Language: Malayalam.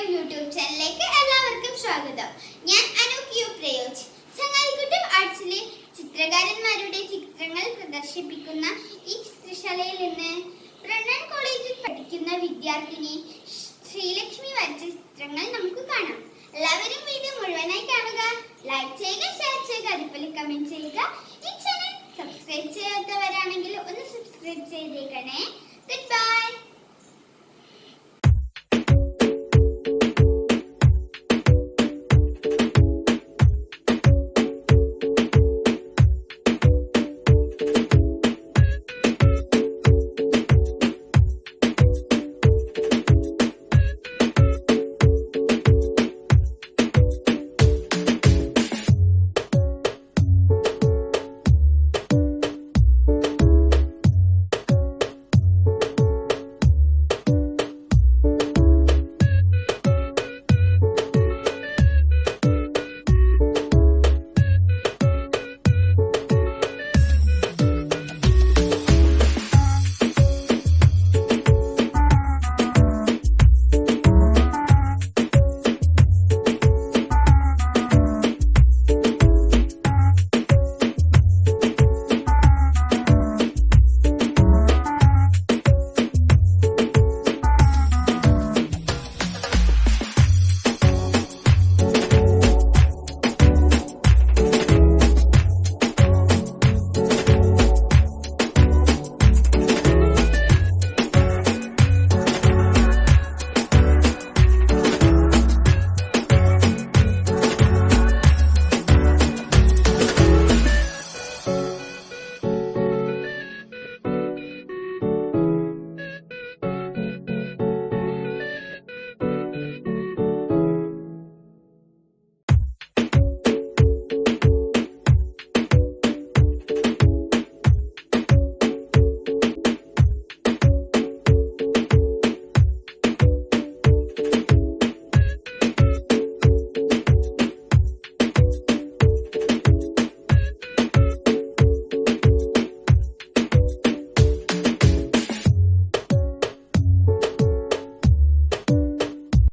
ചിത്രം യൂട്യൂബ് ചാനലിലേക്ക് എല്ലാവർക്കും സ്വാഗതം. ഞാൻ അനു യു പ്രയോജ്. ചങ്ങാലിക്കുട്ടം ആർട്സിലെ ചിത്രകാരന്മാരുടെ ചിത്രങ്ങൾ പ്രദർശിപ്പിക്കുന്ന ഈ ചിത്രശാലയിൽ നിന്ന് ബ്രണ്ണൻ കോളേജിൽ പഠിക്കുന്ന വിദ്യാർത്ഥിനി ശ്രീലക്ഷ്മി വരച്ച ചിത്രങ്ങൾ നമുക്ക് കാണാം. എല്ലാവരും വീഡിയോ മുഴുവനായി കാണുക. ലൈക്ക് ചെയ്യുക ഷെയർ ചെയ്യുക അതുപോലെ കമന്റ് ചെയ്യുക. ഈ ചാനൽ സബ്സ്ക്രൈബ് ചെയ്യാത്തവരാണെങ്കിൽ ഒന്ന് സബ്സ്ക്രൈബ് ചെയ്തേക്കണേ.